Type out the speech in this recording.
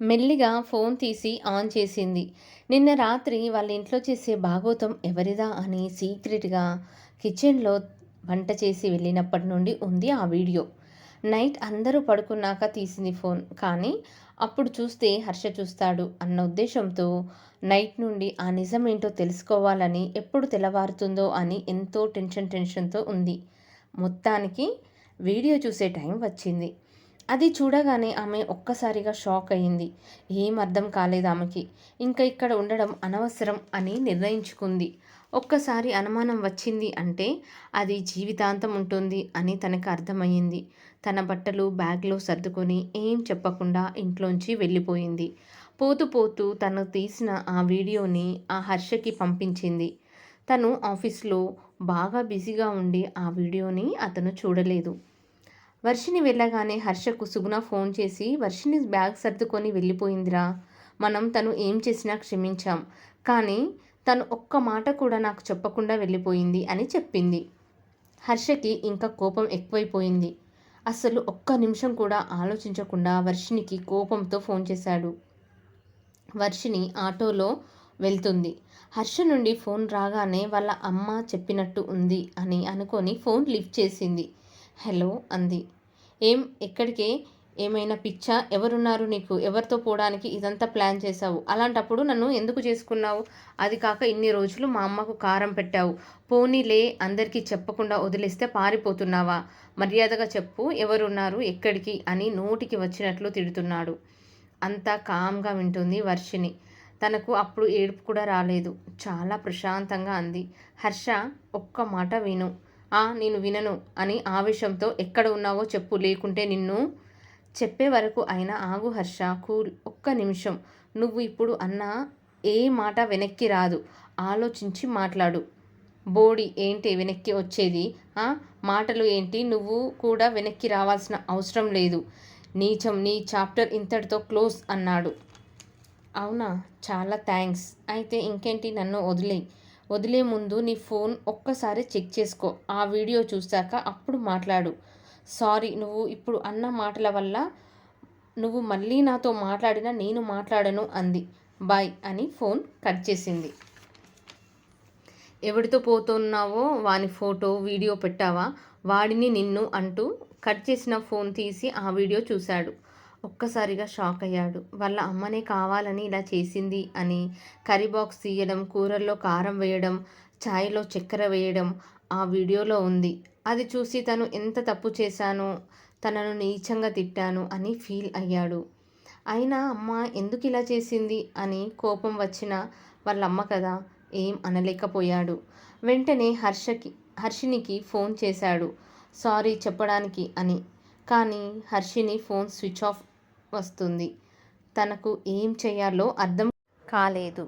మెల్లిగా ఫోన్ తీసి ఆన్ చేసింది. నిన్న రాత్రి వాళ్ళ ఇంట్లో చేసే భాగోతం ఎవరిదా అని సీక్రెట్గా కిచెన్లో వంట చేసి వెళ్ళినప్పటి నుండి ఉంది ఆ వీడియో. నైట్ అందరూ పడుకున్నాక తీసింది ఫోన్. కానీ అప్పుడు చూస్తే హర్ష చూస్తాడు అన్న ఉద్దేశంతో నైట్ నుండి ఆ నిజం ఏంటో తెలుసుకోవాలని ఎప్పుడు తెల్లవారుతుందో అని ఎంతో టెన్షన్ టెన్షన్తో ఉంది. మొత్తానికి వీడియో చూసే టైం వచ్చింది. అది చూడగానే ఆమె ఒక్కసారిగా షాక్ అయింది ఏం అర్థం కాలేదు ఆమెకి. ఇంకా ఇక్కడ ఉండడం అనవసరం అని నిర్ణయించుకుంది. ఒక్కసారి అనుమానం వచ్చింది అంటే అది జీవితాంతం ఉంటుంది అని తనకు అర్థమయ్యింది. తన బట్టలు బ్యాగ్లో సర్దుకొని ఏం చెప్పకుండా ఇంట్లోంచి వెళ్ళిపోయింది. పోతూ పోతూ తను తీసిన ఆ వీడియోని ఆ హర్షకి పంపించింది. తను ఆఫీస్లో బాగా బిజీగా ఉండి ఆ వీడియోని అతను చూడలేదు. వర్షిని వెళ్ళగానే హర్షకు సుగుణ ఫోన్ చేసి వర్షిని బ్యాగ్ సర్దుకొని వెళ్ళిపోయిందిరా. మనం తను ఏం చేసినా క్షమించాం. కానీ తను ఒక్క మాట కూడా నాకు చెప్పకుండా వెళ్ళిపోయింది అని చెప్పింది. హర్షకి ఇంకా కోపం ఎక్కువైపోయింది. అసలు ఒక్క నిమిషం కూడా ఆలోచించకుండా వర్షినికి కోపంతో ఫోన్ చేశాడు. వర్షిని ఆటోలో వెళ్తుంది. హర్ష నుండి ఫోన్ రాగానే వాళ్ళ అమ్మ చెప్పినట్టు ఉంది అని అనుకొని ఫోన్ లిఫ్ట్ చేసింది. హలో అంది. ఏం ఎక్కడికి? ఏమైనా పిచ్చా? ఎవరున్నారు నీకు? ఎవరితో పోవడానికి ఇదంతా ప్లాన్ చేశావు? అలాంటప్పుడు నన్ను ఎందుకు చేసుకున్నావు? అది కాక ఇన్ని రోజులు మా అమ్మకు కారం పెట్టావు. పోనీలే అందరికీ చెప్పకుండా వదిలేస్తే పారిపోతున్నావా? మర్యాదగా చెప్పు ఎవరున్నారు ఎక్కడికి? అని నోటికి వచ్చినట్లు తిడుతున్నాడు. అంతా కామ్గా వింటుంది వర్షిని తనకు అప్పుడు ఏడుపు కూడా రాలేదు. చాలా ప్రశాంతంగా అంది. హర్ష ఒక్క మాట విను. ఆ నేను వినను అని ఆవేశంతో ఎక్కడ ఉన్నావో చెప్పు. లేకుంటే నిన్ను చెప్పే వరకు అయినా ఆగు హర్ష. కూల్ ఒక్క నిమిషం. నువ్వు ఇప్పుడు అన్న ఏ మాట వెనక్కి రాదు. ఆలోచించి మాట్లాడు. బోడి ఏంటి వెనక్కి వచ్చేది? మాటలు ఏంటి? నువ్వు కూడా వెనక్కి రావాల్సిన అవసరం లేదు. నీచం నీ చాప్టర్ ఇంతటితో క్లోజ్ అన్నాడు. అవునా? చాలా థ్యాంక్స్. అయితే ఇంకేంటి? నన్ను వదిలేయి. వదిలే ముందు నీ ఫోన్ ఒక్కసారి చెక్ చేసుకో. ఆ వీడియో చూశాక అప్పుడు మాట్లాడు. సారీ నువ్వు ఇప్పుడు అన్న మాటల వల్ల నువ్వు మళ్ళీ నాతో మాట్లాడినా నేను మాట్లాడను అంది. బాయ్ అని ఫోన్ కట్ చేసింది. ఎవరితో పోతున్నావో వాని ఫోటో వీడియో పెట్టావా? వాడిని నిన్ను అంటూ కట్ చేసిన ఫోన్ తీసి ఆ వీడియో చూశాడు. ఒక్కసారిగా షాక్ అయ్యాడు. వాళ్ళ అమ్మనే కావాలని ఇలా చేసింది అని. కర్రీ బాక్స్ తీయడం కూరల్లో కారం వేయడం ఛాయ్లో చక్కెర వేయడం ఆ వీడియోలో ఉంది. అది చూసి తను ఎంత తప్పు చేశానో తనను నీచంగా తిట్టాను అని ఫీల్ అయ్యాడు. అయినా అమ్మ ఎందుకు ఇలా చేసింది అని కోపం వచ్చిన వాళ్ళ అమ్మ కదా ఏం అనలేకపోయాడు. వెంటనే హర్షకి హర్షినికి ఫోన్ చేశాడు. సారీ చెప్పడానికి అని. కానీ హర్షిని ఫోన్ స్విచ్ ఆఫ్ వస్తుంది. తనకు ఏం చేయాలో అర్థం కాలేదు.